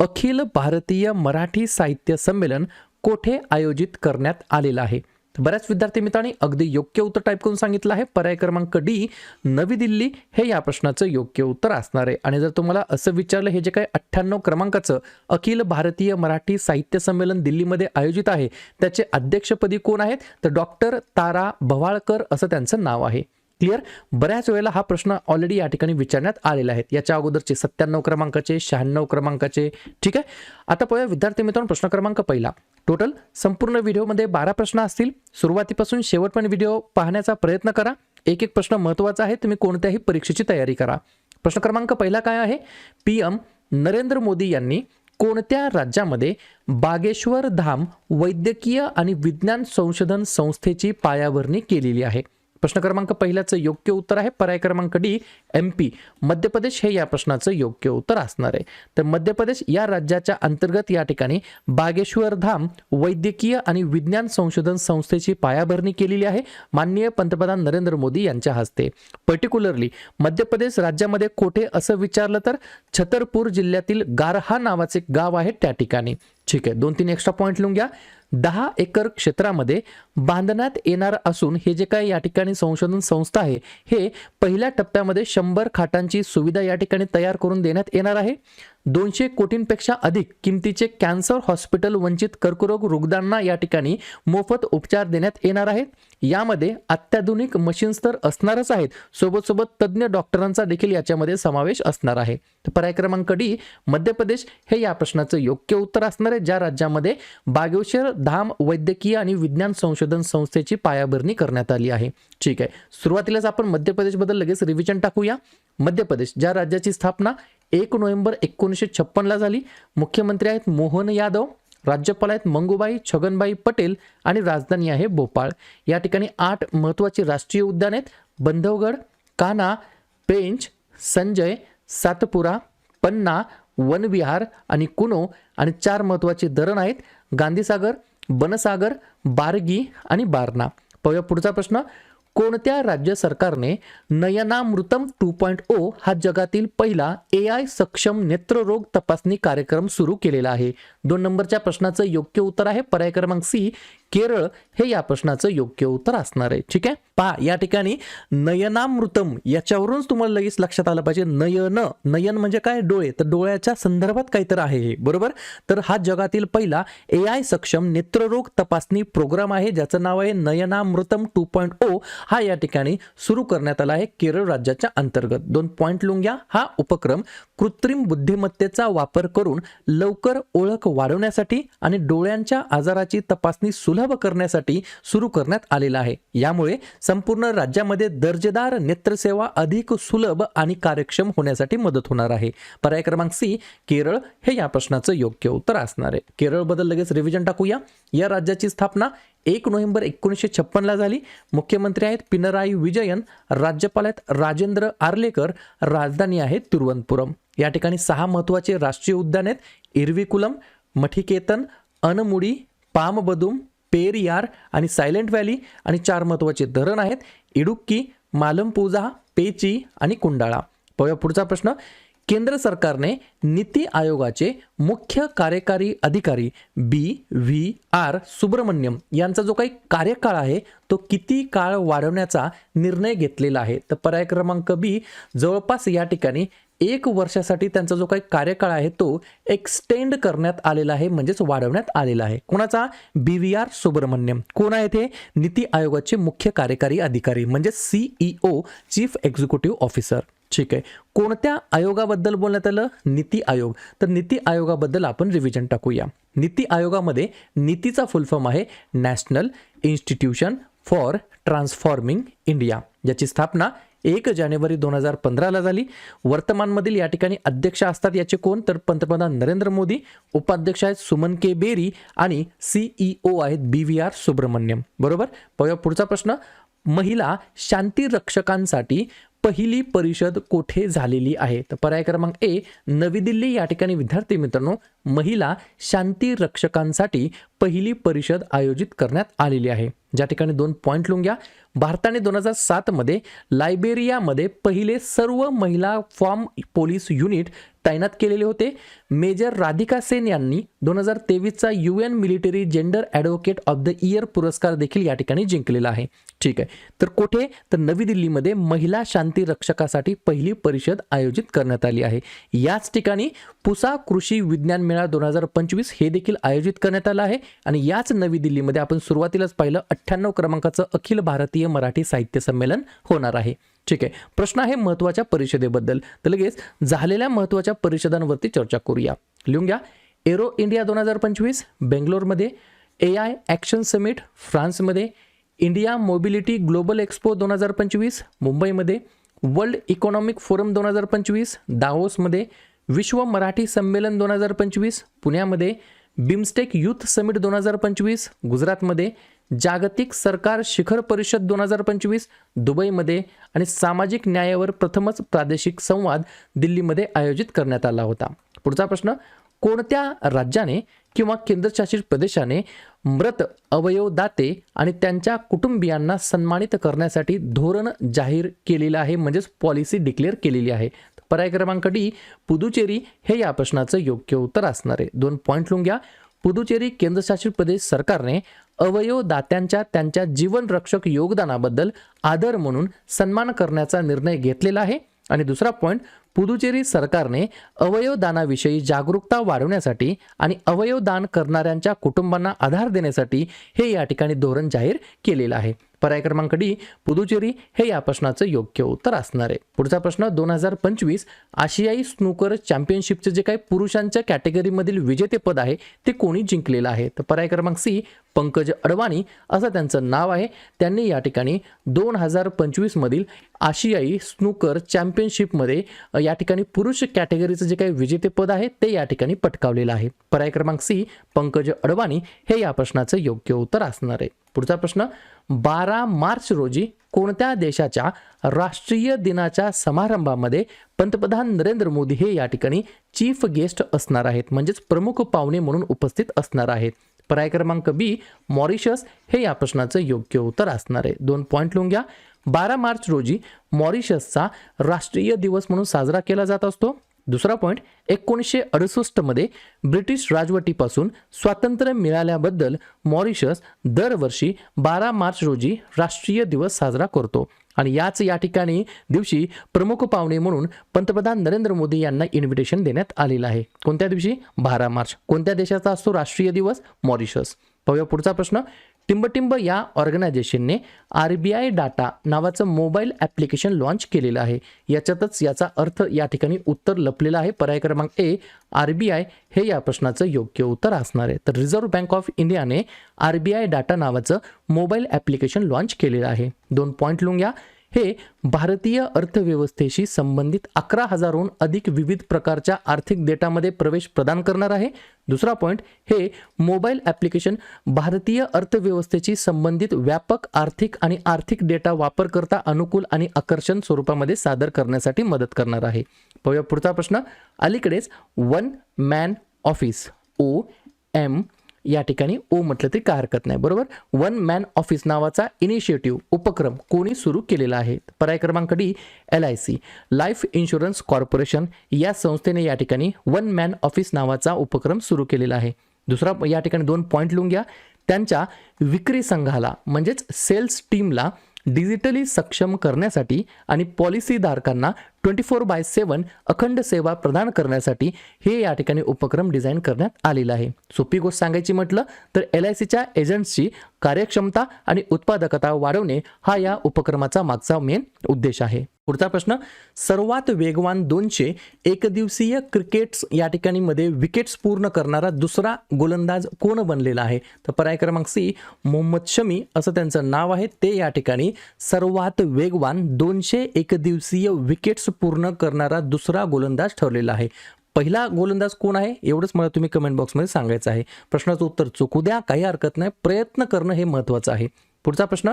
अखिल भारतीय मराठी साहित्य संमेलन कोठे आयोजित करण्यात आलेलं आहे? बऱ्याच विद्यार्थी मित्रांनी अगदी योग्य उत्तर टाईप करून सांगितलं आहे. पर्याय क्रमांक डी नवी दिल्ली हे या प्रश्नाचं योग्य उत्तर असणार आहे. आणि जर तुम्हाला असं विचारलं हे जे काही अठ्ठ्याण्णव क्रमांकाचं अखिल भारतीय मराठी साहित्य संमेलन दिल्लीमध्ये आयोजित आहे त्याचे अध्यक्षपदी कोण आहेत? तर डॉक्टर तारा भवाळकर असं त्यांचं नाव आहे. क्लिअर? बऱ्याच वेळेला हा प्रश्न ऑलरेडी या ठिकाणी विचारण्यात आलेला आहे. याच्या अगोदरचे सत्त्याण्णव क्रमांकाचे शहाण्णव क्रमांकाचे. ठीक आहे? आता पाहूया विद्यार्थी मित्रांनो प्रश्न क्रमांक पहिला. टोटल संपूर्ण व्हिडिओमध्ये बारा प्रश्न असतील. सुरुवातीपासून शेवटपर्यंत व्हिडिओ पाहण्याचा प्रयत्न करा. एक एक प्रश्न महत्त्वाचा आहे तुम्ही कोणत्याही परीक्षेची तयारी करा. प्रश्न क्रमांक पहिला काय आहे? पी एम नरेंद्र मोदी यांनी कोणत्या राज्यामध्ये बागेश्वर धाम वैद्यकीय आणि विज्ञान संशोधन संस्थेची पायाभरणी केलेली आहे? प्रश्न क्रमांक पहिल्याचं योग्य उत्तर आहे. पर्याय क्रमांक D M P Madhya Pradesh हे या प्रश्नाचं योग्य उत्तर असणार आहे. तर मध्य प्रदेश या राज्याच्या अंतर्गत या ठिकाणी बागेश्वर धाम वैद्यकीय आणि विज्ञान संशोधन संस्थेची पायाभरणी केलेली आहे. माननीय पंतप्रधान नरेंद्र मोदी यांच्या हस्ते. पर्टिक्युलरली मध्य प्रदेश राज्यामध्ये कोठे असं विचारलं तर छतरपूर जिल्ह्यातील गारहा नावाचे गाव आहे त्या ठिकाणी. ठीक आहे. दोन तीन एक्स्ट्रा पॉईंट लिहून घ्या. दहा एकर क्षेत्रामध्ये बांधण्यात येणार असून हे जे काही या ठिकाणी संशोधन संस्था आहे हे पहिल्या टप्प्यामध्ये शंभर खाटांची सुविधा या ठिकाणी तयार करून देण्यात येणार आहे. दोनशे कोटींपेक्षा अधिक किमतीचे कॅन्सर हॉस्पिटल वंचित कर्करोग रुग्णांना या ठिकाणी मोफत उपचार देण्यात येणार आहेत. यामध्ये अत्याधुनिक मशीन्स तर असणारच आहेत. सोबत सोबत तज्ज्ञ डॉक्टरांचा देखील याच्यामध्ये समावेश असणार आहे. तर पर्याय क्रमांक डी मध्य प्रदेश हे या प्रश्नाचं योग्य उत्तर असणार आहे ज्या राज्यामध्ये बागेश्वर धाम वैद्यकीय आणि विज्ञान संशोधन संस्थेची पायाभरणी करण्यात आली आहे. ठीक आहे. सुरुवातीलाच आपण मध्य प्रदेशबद्दल लगेच रिव्हिजन टाकूया. मध्य प्रदेश ज्या राज्याची स्थापना एक नोव्हेंबर एकोणीसशे छप्पनला झाली. मुख्यमंत्री आहेत मोहन यादव राज्यपाल आहेत मंगूबाई छगनबाई पटेल आणि राजधानी आहे भोपाळ. या ठिकाणी आठ महत्त्वाची राष्ट्रीय उद्यान आहेत. बंधवगड कान्हा पेंच संजय सातपुरा पन्ना वनविहार आणि कुनो आणि चार महत्त्वाचे धरण आहेत. गांधीसागर बनसागर बारगी आणि बारणा. पाहूया पुढचा प्रश्न. कोणत्या राज्य सरकारने नयनामृतम टू पॉईंट ओ हा जगातील पहिला ए आय सक्षम नेत्ररोग तपासणी कार्यक्रम सुरू केलेला आहे? दोन नंबरच्या प्रश्नाचं योग्य उत्तर आहे. पर्याय क्रमांक सी केरळ हे या प्रश्नाचं योग्य उत्तर असणार आहे. ठीक आहे? पहा या ठिकाणी नयनामृतम याच्यावरूनच तुम्हाला लगेच लक्षात आलं पाहिजे. नयन नयन म्हणजे काय? डोळे. तर डोळ्याच्या संदर्भात काहीतरी आहे हे. बरोबर? तर हा जगातील पहिला ए आय सक्षम नेत्ररोग तपासणी प्रोग्राम आहे ज्याचं नाव आहे नयनामृतम टू पॉईंट ओ. हा या ठिकाणी सुरू करण्यात आला आहे केरळ राज्याच्या अंतर्गत. दोन पॉईंट लुंग्या हा उपक्रम कृत्रिम बुद्धिमत्तेचा वापर करून लवकर ओळख वाढवण्यासाठी आणि डोळ्यांच्या आजाराची तपासणी सुलभ करण्यासाठी सुरू करण्यात आलेला आहे. यामुळे संपूर्ण राज्यामध्ये दर्जेदार नेत्रसेवा अधिक सुलभ आणि कार्यक्षम होण्यासाठी मदत होणार आहे. पर्याय क्रमांक सी केरळ. हे या प्रश्नाचं योग्य उत्तर असणार आहे. केरळबद्दल लगेच रिव्हिजन टाकूया. या राज्याची स्थापना एक नोव्हेंबर एकोणीसशे छप्पनला झाली. मुख्यमंत्री आहेत पिनराई विजयन राज्यपाल आहेत राजेंद्र आर्लेकर राजधानी आहे तिरुवनंतपुरम. या ठिकाणी सहा महत्त्वाचे राष्ट्रीय उद्यान आहेत. इरविकुलम मठिकेतन अनमुडी पामबदुम पेरियार आणि सायलेंट व्हॅली आणि चार महत्त्वाचे धरण आहेत. इडुक्की मालमपूजा पेची आणि कुंडाळा. पाहूया पुढचा प्रश्न. केंद्र सरकारने नीती आयोगाचे मुख्य कार्यकारी अधिकारी बी व्ही आर सुब्रमण्यम यांचा जो काही कार्यकाळ आहे तो किती काळ वाढवण्याचा निर्णय घेतलेला आहे? तर पर्याय क्रमांक बी जवळपास या ठिकाणी एक वर्षासाठी त्यांचा जो काही कार्यकाळ आहे तो एक्सटेंड करण्यात आलेला आहे म्हणजेच वाढवण्यात आलेला आहे. कोणाचा? B V R Subrahmanyam. कोण आहे ते? नीती आयोगाचे मुख्य कार्यकारी अधिकारी म्हणजे सीईओ चीफ एक्झिक्युटिव्ह ऑफिसर ठीक आहे. कोणत्या आयोगाबद्दल बोलण्यात आलं? नीती आयोग. तर नीती आयोगाबद्दल आपण रिव्हिजन टाकूया. नीती आयोगामध्ये नीतीचा फुल फॉर्म आहे national institution for transforming India याची स्थापना एक जानेवारी दोन हजार पंधराला झाली. वर्तमानमधील या ठिकाणी अध्यक्ष असतात याचे कोण? तर पंतप्रधान नरेंद्र मोदी उपाध्यक्ष आहेत सुमन के बेरी आणि सीईओ आहेत बी व्ही आर सुब्रमण्यम. बरोबर? पाहूया पुढचा प्रश्न. महिला शांती रक्षकांसाठी पहिली परिषद कोठे झालेली आहे? तर पर्याय क्रमांक ए नवी दिल्ली या ठिकाणी विद्यार्थी मित्रांनो महिला शांती रक्षकांसाठी पहिली परिषद आयोजित करण्यात आलेली आहे. ज्या ठिकाणी दोन पॉईंट लिहून घ्या. भारताने दोन हजार सातमध्ये लायबेरियामध्ये पहिले सर्व महिला फॉर्म पोलीस युनिट तैनात केलेले होते. मेजर राधिका सेन यांनी दोन हजार तेवीसचा U N military gender advocate of the year पुरस्कार देखील या ठिकाणी जिंकलेला आहे. ठीक आहे. तर कुठे? तर नवी दिल्लीमध्ये महिला शांती रक्षकासाठी पहिली परिषद आयोजित करण्यात आली आहे. याच ठिकाणी पुसा कृषी विज्ञान मेळा दोन हजार पंचवीस हे देखील आयोजित करण्यात आलं आहे आणि याच नवी दिल्लीमध्ये आपण सुरुवातीलाच पाहिलं अठ्ठ्याण्णव क्रमांकाचं अखिल भारतीय मराठी साहित्य संमेलन होणार आहे. ठीक आहे प्रश्न आहे महत्त्वाच्या परिषदेबद्दल. तर लगेच झालेल्या महत्त्वाच्या परिषदांवरती चर्चा करूया. लिहून घ्या. एरो इंडिया दोन हजार पंचवीस बेंगलोरमध्ये ए आय ॲक्शन समिट फ्रान्समध्ये इंडिया मोबिलिटी ग्लोबल एक्सपो दोन हजार पंचवीस मुंबईमध्ये वर्ल्ड इकॉनॉमिक फोरम दोन हजार पंचवीस दाहोसमध्ये विश्व मराठी संमेलन दोन हजार पंचवीस पुण्यामध्ये बिमस्टेक यूथ समिट दोन हजार पंचवीस गुजरातमध्ये जागतिक सरकार शिखर परिषद दोन हजार पंचवीस दुबईमध्ये आणि सामाजिक न्यायावर प्रथमच प्रादेशिक संवाद दिल्लीमध्ये आयोजित करण्यात आला होता. पुढचा प्रश्न कोणत्या राज्याने किंवा केंद्रशासित प्रदेशाने मृत अवयवदाते आणि त्यांच्या कुटुंबियांना सन्मानित करण्यासाठी धोरण जाहीर केलेलं आहे म्हणजेच पॉलिसी डिक्लेअर केलेली आहे. पर्याय क्रमांक डी पुदुचेरी हे या प्रश्नाचं योग्य उत्तर असणार आहे. दोन पॉईंट लिहून घ्या. पुदुचेरी केंद्रशासित प्रदेश सरकारने अवयवदात्यांच्या त्यांच्या जीवनरक्षक योगदानाबद्दल आदर म्हणून सन्मान करण्याचा निर्णय घेतलेला आहे. आणि दुसरा पॉईंट पुदुचेरी सरकारने अवयवदानाविषयी जागरूकता वाढवण्यासाठी आणि अवयवदान करणाऱ्यांच्या कुटुंबांना आधार देण्यासाठी हे या ठिकाणी धोरण जाहीर केलेलं आहे. पर्याय क्रमांक डी पुदुचेरी हे या प्रश्नाचं योग्य उत्तर असणार आहे. पुढचा प्रश्न दोन हजार पंचवीस आशियाई स्नूकर चॅम्पियनशिपचे जे काही पुरुषांच्या कॅटेगरीमधील विजेतेपद आहे ते कोणी जिंकलेलं आहे? तर पर्याय क्रमांक सी पंकज अडवाणी असं त्यांचं नाव आहे. त्यांनी या ठिकाणी दोन हजार पंचवीसमधील आशियाई स्नूकर चॅम्पियनशिपमध्ये या ठिकाणी पुरुष कॅटेगरीचं जे काही विजेतेपद आहे ते या ठिकाणी पटकावलेलं आहे. पर्याय क्रमांक सी पंकज अडवाणी हे या प्रश्नाचं योग्य उत्तर असणार आहे. पुढचा प्रश्न बारा मार्च रोजी कोणत्या देशाच्या राष्ट्रीय दिनाच्या समारंभामध्ये पंतप्रधान नरेंद्र मोदी हे या ठिकाणी चीफ गेस्ट असणार आहेत? म्हणजेच प्रमुख पाहुणे म्हणून उपस्थित असणार आहेत. पर्याय क्रमांक बी मॉरिशस हे या प्रश्नाचं योग्य उत्तर असणार आहे. दोन पॉईंट लिहून घ्या. बारा मार्च रोजी मॉरिशसचा राष्ट्रीय दिवस म्हणून साजरा केला जात असतो. दुसरा पॉईंट एकोणीसशे अडुसष्टमध्ये ब्रिटिश राजवटीपासून स्वातंत्र्य मिळाल्याबद्दल मॉरिशस दरवर्षी बारा मार्च रोजी राष्ट्रीय दिवस साजरा करतो. आणि याच या ठिकाणी दिवशी प्रमुख पाहुणे म्हणून पंतप्रधान नरेंद्र मोदी यांना इन्व्हिटेशन देण्यात आलेलं आहे. कोणत्या दिवशी? बारा मार्च. कोणत्या देशाचा असतो राष्ट्रीय दिवस? मॉरिशस. पाहूया पुढचा प्रश्न. टिंबटिंब या ऑर्गनायझेशनने आर बी आय डाटा नावाचं मोबाईल ॲप्लिकेशन लॉन्च केलेलं आहे. याच्यातच याचा अर्थ या ठिकाणी उत्तर लपलेलं आहे. पर्याय क्रमांक ए आर बी आय हे या प्रश्नाचं योग्य उत्तर असणार आहे. तर रिझर्व्ह बँक ऑफ इंडियाने आर बी आय डाटा नावाचं मोबाईल ॲप्लिकेशन लॉन्च केलेलं आहे. दोन पॉईंट लिहून घ्या हे भारतीय अर्थव्यवस्थेशी संबंधित अकरा हजारहून अधिक विविध प्रकारच्या आर्थिक डेटामध्ये प्रवेश प्रदान करणार आहे. दुसरा पॉईंट हे मोबाईल ॲप्लिकेशन भारतीय अर्थव्यवस्थेशी संबंधित व्यापक आर्थिक आणि आर्थिक डेटा वापरकर्ता अनुकूल आणि आकर्षण स्वरूपामध्ये सादर करण्यासाठी मदत करणार आहे. पाहूया पुढचा प्रश्न. अलीकडेच one man office O M या ठिकाणी ओ म्हटलं तरी काय हरकत नाही बरोबर? वन मॅन ऑफिस नावाचा इनिशिएटिव्ह उपक्रम कोणी सुरू केलेला आहे? पर्याय क्रमांक D L I C life insurance corporation या संस्थेने या ठिकाणी वन मॅन ऑफिस नावाचा उपक्रम सुरू केलेला आहे. दुसरा या ठिकाणी दोन पॉईंट लिहून घ्या. त्यांच्या विक्री संघाला म्हणजेच सेल्स टीमला डिजिटली सक्षम करण्यासाठी आणि पॉलिसीधारकांना ट्वेंटी फोर बाय सेवन अखंड सेवा प्रदान करण्यासाठी हे या ठिकाणी उपक्रम डिझाईन करण्यात आलेला आहे. सोपी गोष्ट सांगायची म्हटलं तर एल आय सीच्या एजंट्सची कार्यक्षमता आणि उत्पादकता वाढवणे हा या उपक्रमाचा मागचा मेन उद्देश आहे. पुढचा प्रश्न सर्वात वेगवान दोनशे एकदिवसीय क्रिकेट्स या ठिकाणी मध्ये विकेट्स पूर्ण करणारा दुसरा गोलंदाज कोण बनलेला आहे? तर पर्याय क्रमांक सी मोहम्मद शमी असं त्यांचं नाव आहे. ते या ठिकाणी सर्वात वेगवान दोनशे एकदिवसीय विकेट्स पूर्ण करणारा दुसरा गोलंदाज ठरलेला आहे. पहिला गोलंदाज कोण आहे? एवढंच मला तुम्ही कमेंट बॉक्समध्ये सांगायचं आहे. प्रश्नाचं उत्तर चुकू द्या काही हरकत नाही. प्रयत्न करणं हे महत्त्वाचं आहे. पुढचा प्रश्न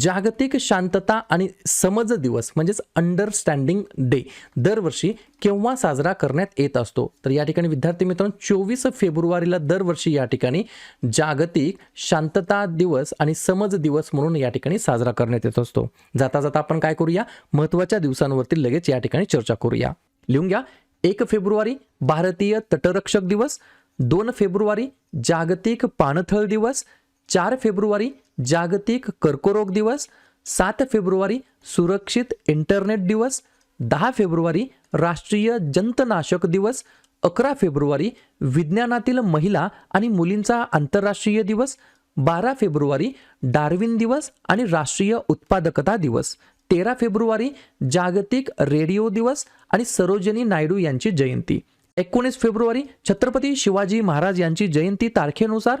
जागतिक शांतता आणि समज दिवस म्हणजेच अंडरस्टँडिंग डे दरवर्षी केव्हा साजरा करण्यात येत असतो? तर या ठिकाणी विद्यार्थी मित्रांनो चोवीस फेब्रुवारीला दरवर्षी या ठिकाणी जागतिक शांतता दिवस आणि समज दिवस म्हणून या ठिकाणी साजरा करण्यात येत असतो. जाता जाता आपण काय करूया? महत्त्वाच्या दिवसांवरती लगेच या ठिकाणी चर्चा करूया. लिहून घ्या. एक फेब्रुवारी भारतीय तटरक्षक दिवस. दोन फेब्रुवारी जागतिक पाणथळ दिवस. चार फेब्रुवारी जागतिक कर्करोग दिवस सात फेब्रुवारी सुरक्षित इंटरनेट दिवस दहा फेब्रुवारी राष्ट्रीय जंतनाशक दिवस अकरा फेब्रुवारी विज्ञानातील महिला आणि मुलींचा आंतरराष्ट्रीय दिवस बारा फेब्रुवारी डार्विन दिवस आणि राष्ट्रीय उत्पादकता दिवस तेरा फेब्रुवारी जागतिक रेडिओ दिवस आणि सरोजिनी नायडू यांची जयंती एकोणीस फेब्रुवारी छत्रपती शिवाजी महाराज यांची जयंती तारखेनुसार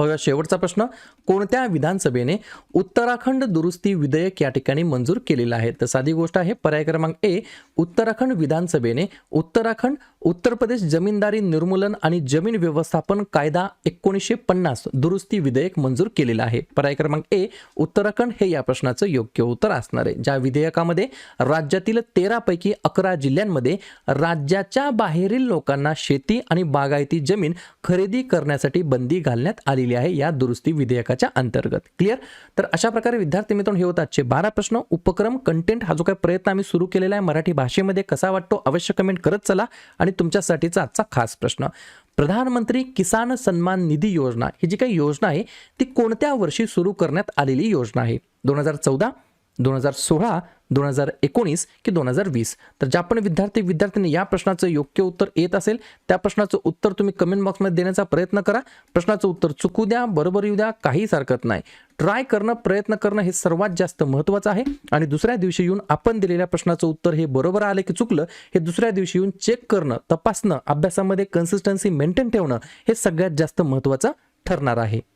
शेवटचा प्रश्न. कोणत्या विधानसभेने उत्तराखंड दुरुस्ती विधेयक या ठिकाणी मंजूर केलेलं आहे? तर साधी गोष्ट आहे पर्याय क्रमांक ए उत्तराखंड विधानसभेने उत्तराखंड उत्तर प्रदेश जमीनदारी निर्मूलन आणि जमीन व्यवस्थापन कायदा एकोणीसशे पन्नास दुरुस्ती विधेयक मंजूर केलेलं आहे. पर्याय क्रमांक ए उत्तराखंड हे या प्रश्नाचं योग्य उत्तर असणार आहे. ज्या विधेयकामध्ये राज्यातील तेरापैकी अकरा जिल्ह्यांमध्ये राज्याच्या बाहेरील लोकांना शेती आणि बागायती जमीन खरेदी करण्यासाठी बंदी घालण्यात आली आलेली आहे या दुरुस्ती विधेयकाच्या अंतर्गत. क्लिअर तर अशा प्रकारे विद्यार्थी मित्रांनो हे होत आजचे बारा प्रश्न. उपक्रम कंटेंट हा जो काही प्रयत्न आम्ही सुरू केलेला आहे मराठी भाषेमध्ये कसा वाटतो अवश्य कमेंट करत चला आणि तुमच्यासाठीचा आजचा खास प्रश्न. प्रधानमंत्री किसान सन्मान निधी योजना ही जी काही योजना आहे ती कोणत्या वर्षी सुरू करण्यात आलेली योजना आहे? दोन हजार चौदा दोन हजार सोळा दोन हजार एकोणीस की दोन हजार वीस. तर ज्या पण विद्यार्थी विद्यार्थ्यांनी या प्रश्नाचं योग्य उत्तर येत असेल त्या प्रश्नाचं उत्तर तुम्ही कमेंट बॉक्समध्ये देण्याचा प्रयत्न करा. प्रश्नाचं उत्तर चुकू द्या बरोबर येऊ द्या काहीच हरकत नाही. ट्राय करणं प्रयत्न करणं हे सर्वात जास्त महत्त्वाचं आहे. आणि दुसऱ्या दिवशी येऊन आपण दिलेल्या प्रश्नाचं उत्तर हे बरोबर आलं की चुकलं हे दुसऱ्या दिवशी येऊन चेक करणं तपासणं अभ्यासामध्ये कन्सिस्टन्सी मेंटेन ठेवणं हे सगळ्यात जास्त महत्त्वाचं ठरणार आहे.